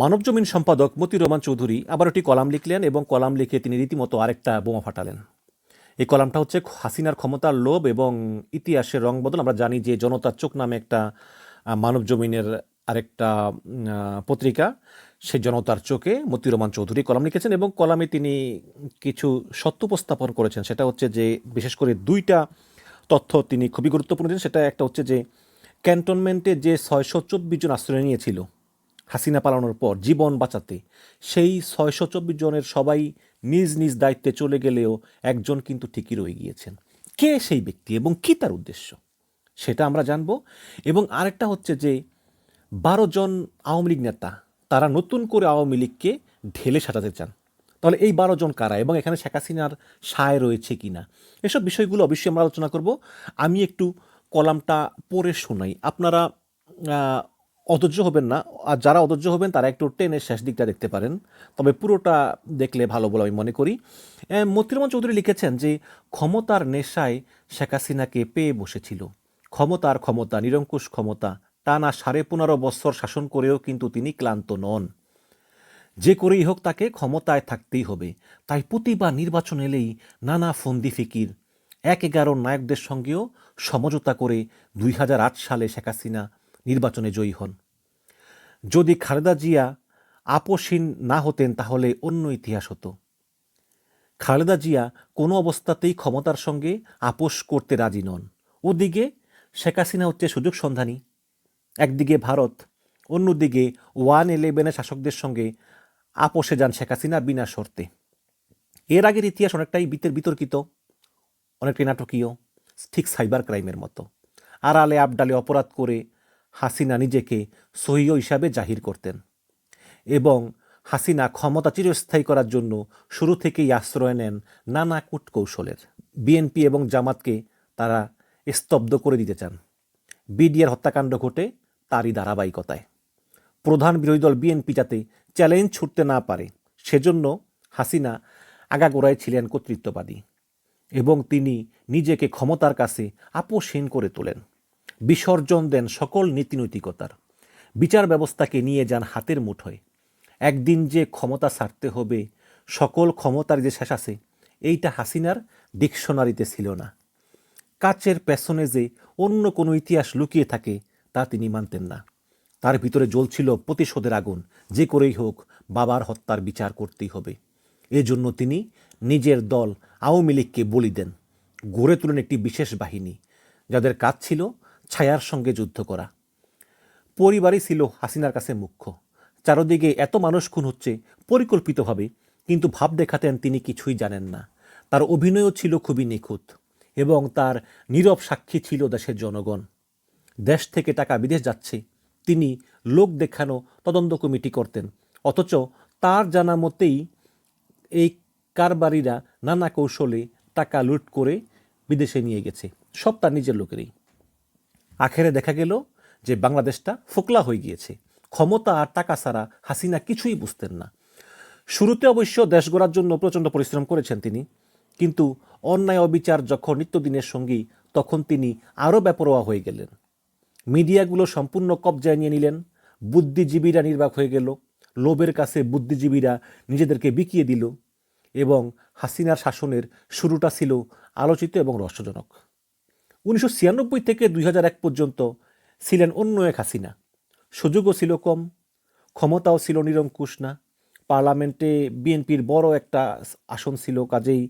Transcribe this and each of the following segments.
মানবজমিন সম্পাদক মতি রহমান চৌধুরী আবার একটি কলাম লিখলেন এবং কলাম লিখে তিনি রীতিমতো আরেকটা বোমা ফাটালেন। এই কলামটা হচ্ছে হাসিনার ক্ষমতার লোভ এবং ইতিহাসের রং বদল। আমরা জানি যে জনতার চোখ নামে একটা মানবজমিনের আরেকটা পত্রিকা। সেই জনতার চোখে মতি রহমান চৌধুরী কলাম লিখেছেন এবং কলামে তিনি কিছু সত্য উপস্থাপন করেছেন। সেটা হচ্ছে যে বিশেষ করে দুইটা তথ্য তিনি খুবই গুরুত্বপূর্ণ সেটা একটা হচ্ছে যে ক্যান্টনমেন্টে যে ছয়শো চব্বিশ জন আশ্রয় নিয়েছিল হাসিনা পালানোর পর জীবন বাঁচাতে, সেই ছয়শো চব্বিশ জনের সবাই নিজ নিজ দায়িত্বে চলে গেলেও একজন কিন্তু ঠিকই রয়ে গিয়েছেন। কে সেই ব্যক্তি এবং কী তার উদ্দেশ্য? সেটা আমরা জানব। এবং আরেকটা হচ্ছে যে বারো জন আওয়ামী লীগ নেতা, তারা নতুন করে আওয়ামী লীগকে ঢেলে সাজাতে চান। তাহলে এই বারো জন কারা এবং এখানে শেখ হাসিনার সায় রয়েছে কি না? এসব বিষয়গুলো অবশ্যই আমরা আলোচনা করব। আমি একটু কলামটা পড়ে শোনাই। আপনারা অধৈর্য হবেন না। আর যারা অধৈর্য হবেন, তারা একটু টেনের শেষ দিকটা দেখতে পারেন। তবে পুরোটা দেখলে ভালো বলে আমি মনে করি। মতিরমন চৌধুরী লিখেছেন যে, ক্ষমতার নেশায় শেখ হাসিনাকে পেয়ে বসেছিল। ক্ষমতার ক্ষমতা, নিরঙ্কুশ ক্ষমতা, টানা সাড়ে পনেরো বছর শাসন করেও কিন্তু তিনি ক্লান্ত নন। যে করেই হোক তাকে ক্ষমতায় থাকতেই হবে। তাই প্রতিবার নির্বাচন এলেই নানা ফন্দি ফিকির। এক এগারো নায়কদের সঙ্গেও সমঝোতা করে দুই হাজার আট সালে শেখ হাসিনা নির্বাচনে জয়ী হন। যদি খালেদা জিয়া আপোষহীন না হতেন, তাহলে অন্য ইতিহাস হতো। খালেদা জিয়া কোনো অবস্থাতেই ক্ষমতার সঙ্গে আপোষ করতে রাজি নন। ওদিকে শেখ হাসিনা হচ্ছে সুযোগ সন্ধানী। একদিকে ভারত, অন্যদিকে ওয়ান ইলেভেনের শাসকদের সঙ্গে আপোষে যান শেখ হাসিনা বিনা শর্তে। এর আগের ইতিহাস অনেকটাই বিতের বিতর্কিত, অনেকটাই নাটকীয়, ঠিক সাইবার ক্রাইমের মতো। আড়ালে আবডালে অপরাধ করে হাসিনা নিজেকে সহিয় হিসাবে জাহির করতেন এবং হাসিনা ক্ষমতা চিরস্থায়ী করার জন্য শুরু থেকেই আশ্রয় নেন নানা কূটকৌশলের। বিএনপি এবং জামাতকে তারা স্তব্ধ করে দিতে চান। বিডিআর হত্যাকাণ্ড ঘটে তারই ধারাবাহিকতায়। প্রধান বিরোধী দল বিএনপি যাতে চ্যালেঞ্জ ছুটতে না পারে, সেজন্য হাসিনা আগাগোড়ায় ছিলেন কর্তৃত্ববাদী এবং তিনি নিজেকে ক্ষমতার কাছে আপোষহীন করে তোলেন। বিসর্জন দেন সকল নীতিনৈতিকতার। বিচার ব্যবস্থাকে নিয়ে যান হাতের মুঠোয়। একদিন যে ক্ষমতা ছাড়তে হবে, সকল ক্ষমতার যে শেষ আছে, এইটা হাসিনার ডিকশনারিতে ছিল না। কাচের পেছনে যে অন্য কোনো ইতিহাস লুকিয়ে থাকে, তা তিনি মানতেন না। তার ভিতরে জ্বলছিল প্রতিশোধের আগুন, যে করেই হোক বাবার হত্যার বিচার করতেই হবে। এজন্য তিনি নিজের দল আওয়ামী লীগকে বলি দেন। গড়ে তুলেন একটি বিশেষ বাহিনী, যাদের কাজ ছিল ছায়ার সঙ্গে যুদ্ধ করা। পরিবারই ছিল হাসিনার কাছে মুখ্য। চারদিকে এত মানুষ খুন হচ্ছে পরিকল্পিতভাবে, কিন্তু ভাব দেখাতেন তিনি কিছুই জানেন না। তার অভিনয়ও ছিল খুবই নিখুঁত এবং তার নীরব সাক্ষী ছিল দেশের জনগণ। দেশ থেকে টাকা বিদেশ যাচ্ছে, তিনি লোক দেখানো তদন্ত কমিটি করতেন। অথচ তার জানা মতেই এই কারবারিরা নানা কৌশলে টাকা লুট করে বিদেশে নিয়ে গেছে। সব তার নিজের লোকেরই। আখেরে দেখা গেল যে বাংলাদেশটা ফোকলা হয়ে গিয়েছে। ক্ষমতা আর টাকা ছাড়া হাসিনা কিছুই বুঝতেন না। শুরুতে অবশ্য দেশ গড়ার জন্য প্রচণ্ড পরিশ্রম করেছেন তিনি, কিন্তু অন্যায় অবিচার যখন নিত্যদিনের সঙ্গী, তখন তিনি আরও বেপরোয়া হয়ে গেলেন। মিডিয়াগুলো সম্পূর্ণ কবজায় নিয়ে নিলেন, বুদ্ধিজীবীরা নির্বাক হয়ে গেল, লোভের কাছে বুদ্ধিজীবীরা নিজেদেরকে বিকিয়ে দিল এবং হাসিনার শাসনের শুরুটা ছিল আলোচিত এবং রহস্যজনক। উনিশশো ছিয়ানব্বই থেকে দুই পর্যন্ত ছিলেন অন্য এক হাসিনা। সুযোগও ছিল কম, ক্ষমতাও ছিল নিরঙ্কুশ না। পার্লামেন্টে বিএনপির বড় একটা আসন ছিল, কাজেই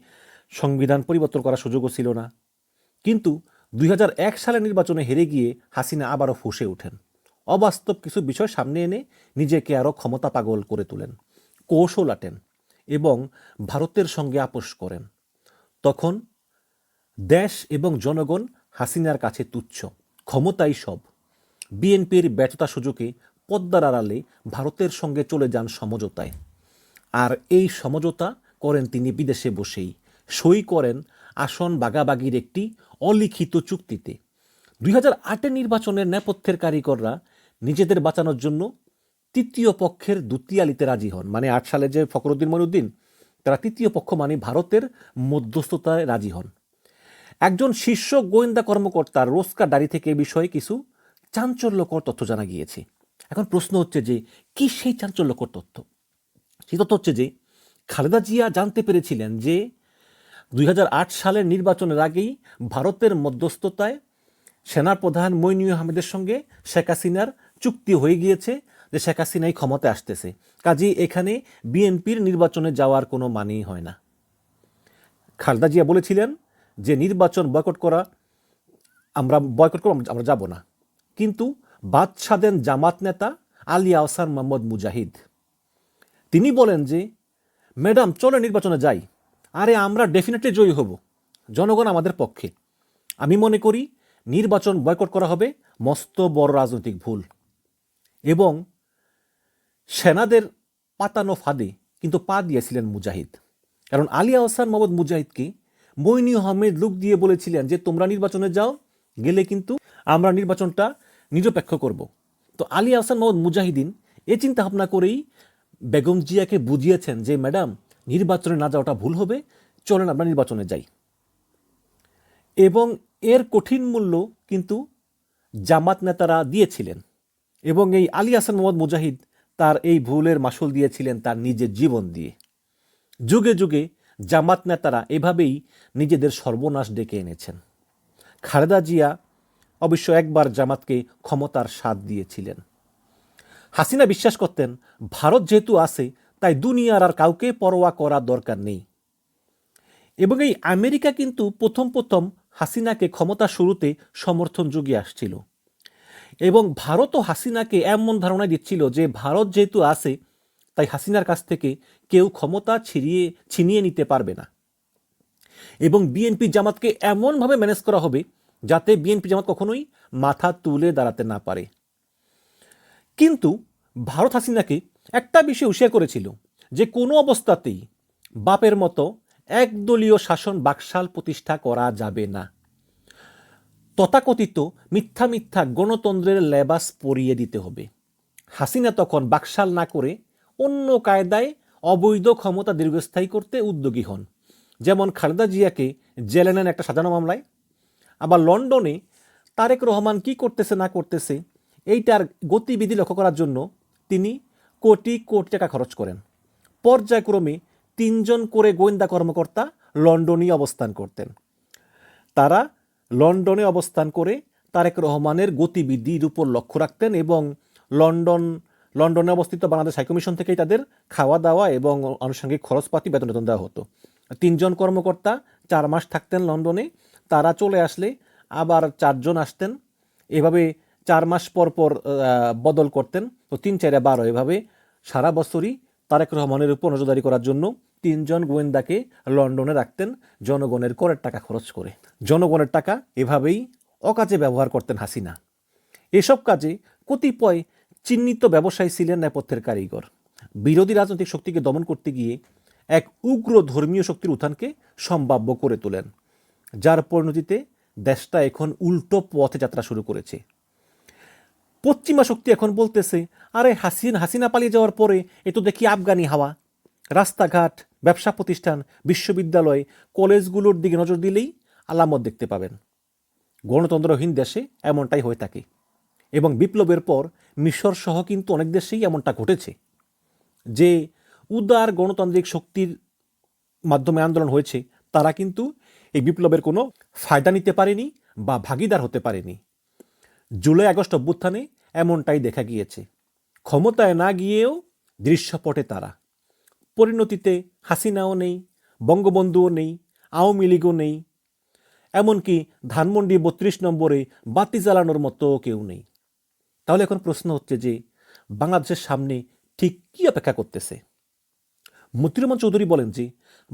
সংবিধান পরিবর্তন করার সুযোগও ছিল না। কিন্তু দুই হাজার এক সালে নির্বাচনে হেরে গিয়ে হাসিনা আবারও ফুসে ওঠেন। অবাস্তব কিছু বিষয় সামনে এনে নিজেকে আরও ক্ষমতা পাগল করে তোলেন কৌশল আটেন এবং ভারতের সঙ্গে আপোষ করেন। তখন দেশ এবং জনগণ হাসিনার কাছে তুচ্ছ, ক্ষমতাই সব। বিএনপির ব্যর্থতা সুযোগে পদ্মার আড়ালে ভারতের সঙ্গে চলে যান সমঝোতায়। আর এই সমঝোতা করেন তিনি বিদেশে বসেই। সই করেন আসন বাগাবাগির একটি অলিখিত চুক্তিতে। দুই হাজার আটের নির্বাচনের নেপথ্যের কারিগররা নিজেদের বাঁচানোর জন্য তৃতীয় পক্ষের দুতিয়ালিতে রাজি হন। মানে আট সালে যে ফখরুদ্দিন মনুদ্দিন তারা তৃতীয় পক্ষ মানে ভারতের মধ্যস্থতায় রাজি হন। একজন শীর্ষ গোয়েন্দা কর্মকর্তার রোজকার ডায়েরি থেকে এ বিষয়ে কিছু চাঞ্চল্যকর তথ্য জানা গিয়েছে। এখন প্রশ্ন হচ্ছে যে, কি সেই চাঞ্চল্যকর তথ্য? সেই তথ্য হচ্ছে যে, খালেদা জিয়া জানতে পেরেছিলেন যে, দুই হাজার আট সালের নির্বাচনের আগেই ভারতের মধ্যস্থতায় সেনাপ্রধান মইনু আহমেদের সঙ্গে শেখ হাসিনার চুক্তি হয়ে গিয়েছে যে শেখ হাসিনাই ক্ষমতায় আসতেছে। কাজেই এখানে বিএনপির নির্বাচনে যাওয়ার কোনো মানেই হয় না। খালেদা জিয়া বলেছিলেন যে নির্বাচন বয়কট করা, আমরা বয়কট করব, আমরা যাব না। কিন্তু বাদ সাধেন জামাত নেতা আলী আহসান মোহাম্মদ মুজাহিদ। তিনি বলেন যে, ম্যাডাম, চলো নির্বাচনে যাই। আরে আমরা ডেফিনেটলি জয়ী হব। জনগণ আমাদের পক্ষে। আমি মনে করি নির্বাচন বয়কট করা হবে মস্ত বড় রাজনৈতিক ভুল। এবং সেনাদের পাতানো ফাঁদে কিন্তু পা দিয়েছিলেন মুজাহিদ। কারণ আলী আহসান মোহাম্মদ মুজাহিদকে মইনি আহমেদ লুক দিয়ে বলেছিলেন যে, তোমরা নির্বাচনে যাও, গেলে কিন্তু আমরা নির্বাচনটা নিরপেক্ষ করব। তো আলী আহসান মোহাম্মদ মুজাহিদিন এ চিন্তা ভাবনা করেই বেগম জিয়াকে বুঝিয়েছেন যে, ম্যাডাম, নির্বাচনে না যাওয়াটা ভুল হবে, চলেন আমরা নির্বাচনে যাই। এবং এর কঠিন মূল্য কিন্তু জামাত নেতারা দিয়েছিলেন। এবং এই আলী হাসান মোহাম্মদ মুজাহিদ তার এই ভুলের মাসুল দিয়েছিলেন তার নিজের জীবন দিয়ে। যুগে যুগে জামাত নেতারা এভাবেই নিজেদের সর্বনাশ ডেকে এনেছেন। খালেদা জিয়া অবশ্য একবার জামাতকে ক্ষমতার স্বাদ দিয়েছিলেন। হাসিনা বিশ্বাস করতেন, ভারত যেহেতু আছে, তাই দুনিয়ার আর কাউকে পরোয়া করার দরকার নেই। এবং এই আমেরিকা কিন্তু প্রথম প্রথম হাসিনাকে ক্ষমতা শুরুতে সমর্থন যুগে আসছিল। এবং ভারতও হাসিনাকে এমন ধারণা দিচ্ছিল যে ভারত যেহেতু আছে তাই হাসিনার কাছ থেকে কেউ ক্ষমতা ছিড়িয়ে, ছিনিয়ে নিতে পারবে না। এবং বিএনপি জামাতকে এমনভাবে ম্যানেজ করা হবে যাতে বিএনপি জামাত কখনোই মাথা তুলে দাঁড়াতে না পারে। কিন্তু ভারত হাসিনাকে একটা বিষয় হুঁশিয়ার করেছিল যে কোনো অবস্থাতেই বাপের মতো একদলীয় শাসন বাকশাল প্রতিষ্ঠা করা যাবে না। তথাকথিত মিথ্যা মিথ্যা গণতন্ত্রের লেবাস পরিয়ে দিতে হবে। হাসিনা তখন বাকশাল না করে অন্য কায়দায় অবৈধ ক্ষমতা দীর্ঘস্থায়ী করতে উদ্যোগী হন। যেমন খালেদা জিয়াকে জেলে নেন একটা সাজানো মামলায়। আবার লন্ডনে তারেক রহমান কি করতেছে, না করতেছে, এইটার গতিবিধি লক্ষ্য করার জন্য তিনি কোটি কোটি টাকা খরচ করেন। পর্যায়ক্রমে তিনজন করে গোয়েন্দা কর্মকর্তা লন্ডনেই অবস্থান করতেন। তারা লন্ডনে অবস্থান করে তারেক রহমানের গতিবিধির উপর লক্ষ্য রাখতেন এবং লন্ডন লন্ডনে অবস্থিত বাংলাদেশ হাইকমিশন থেকেই তাদের খাওয়া দাওয়া এবং আনুষঙ্গিক খরচপাতি বেতন বেতন দেওয়া হতো। তিনজন কর্মকর্তা চার মাস থাকতেন লন্ডনে, তারা চলে আসলে আবার চারজন আসতেন। এভাবে চার মাস পর পর বদল করতেন। তো তিন চারে বারো, এভাবে সারা বছরই তারেক রহমানের উপর নজরদারি করার জন্য তিনজন গোয়েন্দাকে লন্ডনে রাখতেন, জনগণের করের টাকা খরচ করে। জনগণের টাকা এভাবেই অকাজে ব্যবহার করতেন হাসিনা। এসব কাজে কতিপয় চিহ্নিত ব্যবসায়ী ছিলেন নেপথ্যের কারিগর। বিরোধী রাজনৈতিক শক্তিকে দমন করতে গিয়ে এক উগ্র ধর্মীয় শক্তির উত্থানকে সম্ভাব্য করে তোলেন, যার পরিণতিতে দেশটা এখন উল্টো পথে যাত্রা শুরু করেছে। পশ্চিমা শক্তি এখন বলতেছে, আরে হাসিন হাসিনা পালিয়ে যাওয়ার পরে এ তো দেখি আফগানি হাওয়া। রাস্তাঘাট, ব্যবসা প্রতিষ্ঠান, বিশ্ববিদ্যালয়, কলেজগুলোর দিকে নজর দিলেই আলামত দেখতে পাবেন। গণতন্ত্রহীন দেশে এমনটাই হয়ে থাকে। এবং বিপ্লবের পর মিশর সহ কিন্তু অনেক দেশেই এমনটা ঘটেছে যে উদার গণতান্ত্রিক শক্তির মাধ্যমে আন্দোলন হয়েছে, তারা কিন্তু এই বিপ্লবের কোনো ফায়দা নিতে পারেনি বা ভাগিদার হতে পারেনি। জুলাই আগস্ট অভ্যুত্থানে এমনটাই দেখা গিয়েছে। ক্ষমতায় না গিয়েও দৃশ্যপটে তারা। পরিণতিতে হাসিনাও নেই, বঙ্গবন্ধুও নেই, আওয়ামী লীগও নেই। এমনকি ধানমন্ডি বত্রিশ নম্বরে বাতি জ্বালানোর মতো কেউ নেই। তাহলে এখন প্রশ্ন হচ্ছে যে বাংলাদেশের সামনে ঠিক কি অপেক্ষা করতেছে? মতির রহমান চৌধুরী বলেন যে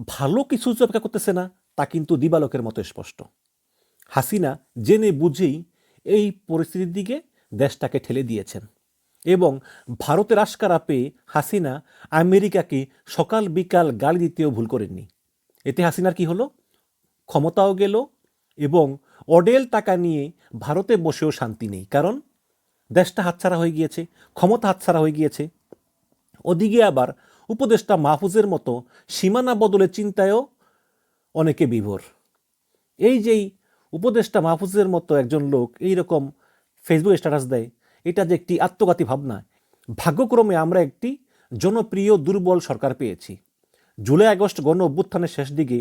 ভালো কিছু যে অপেক্ষা করতেছে না, তা কিন্তু দিবালকের মতো স্পষ্ট। হাসিনা জেনে বুঝেই এই পরিস্থিতির দিকে দেশটাকে ঠেলে দিয়েছেন এবং ভারতের আশকারা পেয়ে হাসিনা আমেরিকাকে সকাল বিকাল গালি দিতেও ভুল করেননি। এতে হাসিনার কি হলো? ক্ষমতাও গেল এবং অডেল টাকা নিয়ে ভারতে বসেও শান্তি নেই। কারণ দেশটা হাতছাড়া হয়ে গিয়েছে, ক্ষমতা হাতছাড়া হয়ে গিয়েছে। ওদিকে আবার উপদেষ্টা মাহফুজের মতো সীমানা বদলের চিন্তায়ও অনেকে বিভোর। এই যেই উপদেষ্টা মাহফুজের মতো একজন লোক এই রকম ফেসবুক স্ট্যাটাস দেয়, এটা যে একটি আত্মঘাতী ভাবনা, ভাগ্যক্রমে আমরা একটি জনপ্রিয়, দুর্বল সরকার পেয়েছি। জুলাই, আগস্ট গণ অভ্যুত্থানের শেষ দিকে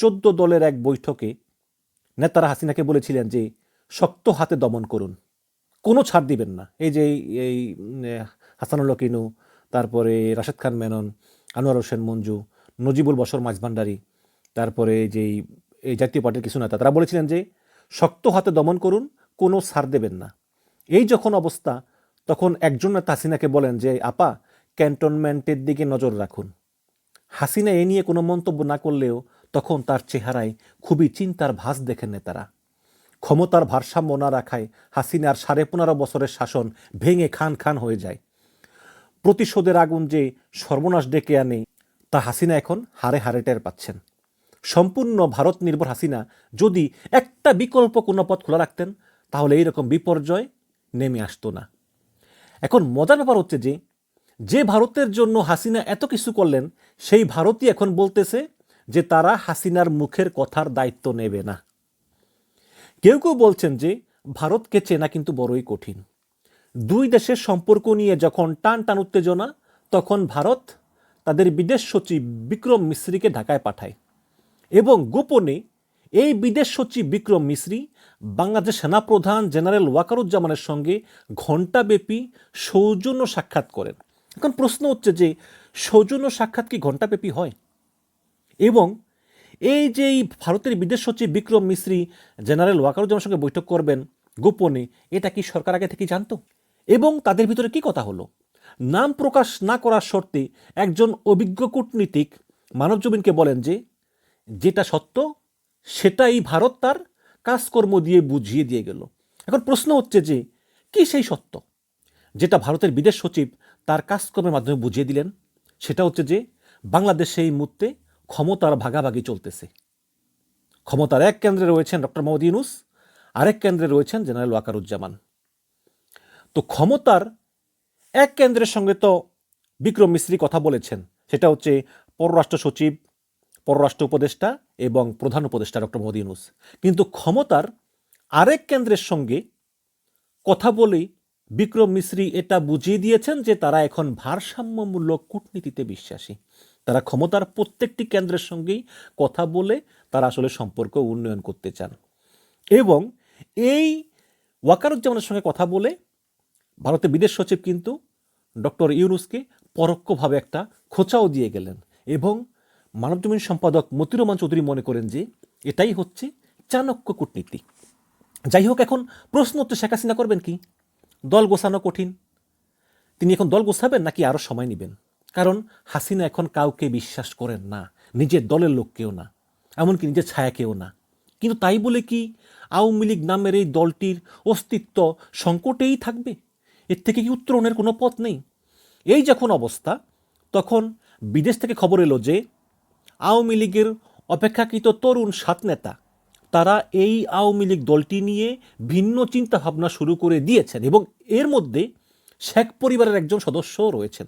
চোদ্দ দলের এক বৈঠকে নেতারা হাসিনাকে বলেছিলেন যে, শক্ত হাতে দমন করুন। কোনো ছাড় দিবেন না। এই যে এই- এই উম, এ, হাসানুল কিনু তারপরে রাশেদ খান মেনন আনোয়ার হোসেন মঞ্জু নজিবুল বসর মাঝভান্ডারি তারপরে যেই এই জাতীয় পার্টির কিছু নেতা তারা বলেছিলেন যে শক্ত হাতে দমন করুন কোনো ছাড় দেবেন না। এই যখন অবস্থা তখন একজন নেতা হাসিনাকে বলেন যে আপা ক্যান্টনমেন্টের দিকে নজর রাখুন। হাসিনা এ নিয়ে কোনো মন্তব্য না করলেও তখন তার চেহারায় খুবই চিন্তার ভাস দেখেন নেতারা। ক্ষমতার ভারসাম্য না রাখায় হাসিনার সাড়ে পনেরো বছরের শাসন ভেঙে খান খান হয়ে যায়। প্রতিশোধের আগুন যে সর্বনাশ ডেকে আনে, তা হাসিনা এখন হারে হারে টের পাচ্ছেন। সম্পূর্ণ ভারত নির্ভর হাসিনা যদি একটা বিকল্প কোনো পথ খোলা রাখতেন, তাহলে এইরকম বিপর্যয় নেমে আসতো না। এখন মজার ব্যাপার হচ্ছে যে যে ভারতের জন্য হাসিনা এত কিছু করলেন, সেই ভারতই এখন বলতেছে যে তারা হাসিনার মুখের কথার দায়িত্ব নেবে না। কেউ কেউ বলছেন যে ভারতকে চেনা কিন্তু বড়ই কঠিন। দুই দেশের সম্পর্ক নিয়ে যখন টান টান উত্তেজনা, তখন ভারত তাদের বিদেশ সচিব বিক্রম মিশ্রিকে ঢাকায় পাঠায় এবং গোপনে এই বিদেশ সচিব বিক্রম মিশ্রি বাংলাদেশ সেনাপ্রধান জেনারেল ওয়াকারুজ্জামানের সঙ্গে ঘণ্টাব্যাপী সৌজন্য সাক্ষাৎ করেন। এখন প্রশ্ন হচ্ছে যে সৌজন্য সাক্ষাৎ কি ঘণ্টাব্যাপী হয়? এবং এই যে এই ভারতের বিদেশ সচিব বিক্রম মিশ্রি জেনারেল ওয়াকারুজ্জামানের সঙ্গে বৈঠক করবেন গোপনে, এটা কি সরকার আগে থেকে জানতো? এবং তাদের ভিতরে কি কথা হলো? নাম প্রকাশ না করার শর্তে একজন অভিজ্ঞ কূটনীতিক মানবজমিনকে বলেন যে, যেটা সত্য, সেটাই ভারত তার কাজকর্ম দিয়ে বুঝিয়ে দিয়ে গেল। এখন প্রশ্ন হচ্ছে যে, কি সেই সত্য? যেটা ভারতের বিদেশ সচিব তার কাজকর্মের মাধ্যমে বুঝিয়ে দিলেন, সেটা হচ্ছে যে, বাংলাদেশে এই মুহূর্তে ক্ষমতার ভাগাভাগি চলতেছে। ক্ষমতার এক কেন্দ্রে রয়েছেন ডক্টর মোহাম্মদ ইউনুস, আরেক কেন্দ্রে রয়েছেন জেনারেল ওয়াকারুজ্জামান। তো ক্ষমতার এক কেন্দ্রের সঙ্গে তো বিক্রম মিশ্রি কথা বলেছেন, সেটা হচ্ছে পররাষ্ট্র সচিব, পররাষ্ট্র উপদেষ্টা এবং প্রধান উপদেষ্টা ডক্টর মোহাম্মদ ইউনুস। কিন্তু ক্ষমতার আরেক কেন্দ্রের সঙ্গে কথা বলে বিক্রম মিশ্রি এটা বুঝিয়ে দিয়েছেন যে তারা এখন ভারসাম্যমূলক কূটনীতিতে বিশ্বাসী। তারা ক্ষমতার প্রত্যেকটি কেন্দ্রের সঙ্গেই কথা বলে তারা আসলে সম্পর্ক উন্নয়ন করতে চান। এবং এই ওয়াকারুজ্জামানের সঙ্গে কথা বলে ভারতের বিদেশ সচিব কিন্তু ডক্টর ইউনুসকে পরোক্ষভাবে একটা খোঁচাও দিয়ে গেলেন এবং মানবজমিন সম্পাদক মতির রহমান চৌধুরী মনে করেন যে এটাই হচ্ছে চাণক্য কূটনীতি। যাই হোক, এখন প্রশ্ন হচ্ছে শেখ হাসিনা করবেন কি? দল গোছানো কঠিন। তিনি এখন দল গোছাবেন নাকি আরও সময় নেবেন? কারণ হাসিনা এখন কাউকে বিশ্বাস করেন না, নিজের দলের লোককেও না, এমনকি নিজের ছায়াকেও না। কিন্তু তাই বলে কি আওয়ামী লীগ নামের এই দলটির অস্তিত্ব সংকটেই থাকবে? এর থেকে কি উত্তরণের কোনো পথ নেই? এই যখন অবস্থা, তখন বিদেশ থেকে খবর এলো যে আওয়ামী লীগের অপেক্ষাকৃত তরুণ সাত নেতা, তারা এই আওয়ামী লীগ দলটি নিয়ে ভিন্ন চিন্তা ভাবনা শুরু করে দিয়েছেন এবং এর মধ্যে শেখ পরিবারের একজন সদস্যও রয়েছেন।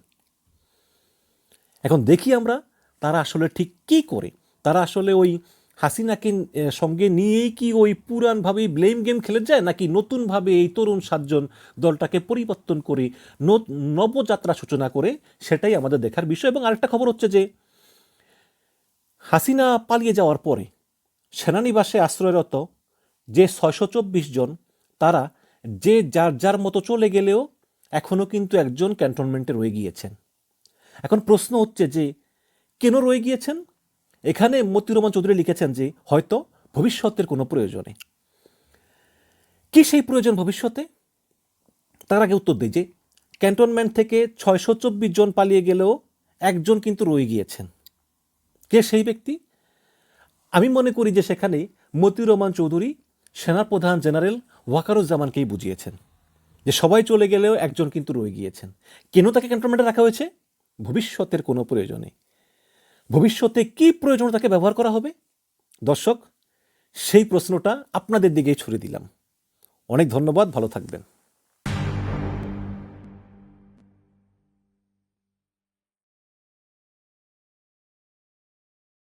এখন দেখি আমরা তারা আসলে ঠিক কি করে। তারা আসলে ওই হাসিনাকে সঙ্গে নিয়েই কি ওই পুরানভাবেই ব্লেম গেম খেলে যায়, নাকি নতুনভাবে এই তরুণ সাতজন দলটাকে পরিবর্তন করে নবযাত্রা সূচনা করে সেটাই আমাদের দেখার বিষয়। এবং আরেকটা খবর হচ্ছে যে, হাসিনা পালিয়ে যাওয়ার পরে সেনানিবাসে আশ্রয়রত যে ছয়শো চব্বিশ জন, তারা যে যার যার মতো চলে গেলেও এখনও কিন্তু একজন ক্যান্টনমেন্টে রয়ে গিয়েছেন। এখন প্রশ্ন হচ্ছে যে, কেন রয়ে গিয়েছেন? এখানে মতিউর রহমান চৌধুরী লিখেছেন যে, হয়তো ভবিষ্যতের কোনো প্রয়োজনে। কি সেই প্রয়োজন ভবিষ্যতে? তার আগে উত্তর দিই যে, ক্যান্টনমেন্ট থেকে ছয়শো চব্বিশ জন পালিয়ে গেলেও একজন কিন্তু রয়ে গিয়েছেন। কে সেই ব্যক্তি? আমি মনে করি যে সেখানে মতিউর রহমান চৌধুরী, সেনাপ্রধান জেনারেল ওয়াকারুজ্জামানকেই বুঝিয়েছেন। যে সবাই চলে গেলেও একজন কিন্তু রয়ে গিয়েছেন। কেন তাকে ক্যান্টনমেন্টে রাখা হয়েছে? ভবিষ্যতের কোনো প্রয়োজনে ভবিষ্যতে কি প্রয়োজন তাকে ব্যবহার করা হবে? দর্শক, সেই প্রশ্নটা আপনাদের দিকেই ছুড়ে দিলাম। অনেক ধন্যবাদ, ভালো থাকবেন।